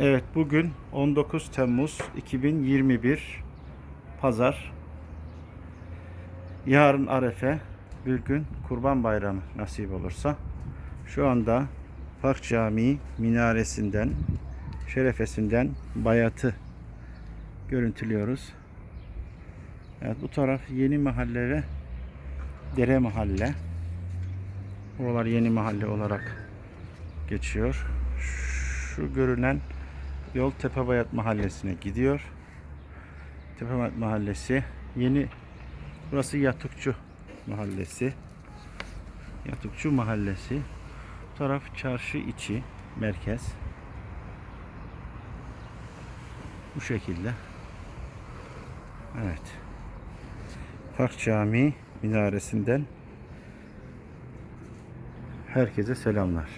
Evet bugün 19 Temmuz 2021 Pazar. Yarın Arefe, bir gün Kurban Bayramı nasip olursa. Şu anda Park Camii minaresinden, şerefesinden bayatı görüntülüyoruz. Evet bu taraf yeni mahalle ve dere mahalle. Buralar yeni mahalle olarak geçiyor. Şu görünen yol Tepebayat Mahallesi'ne gidiyor. Tepebayat Mahallesi yeni burası Yatukçu Mahallesi. Yatukçu Mahallesi. Bu taraf çarşı içi merkez. Bu şekilde. Evet. Park Camii minaresinden herkese selamlar.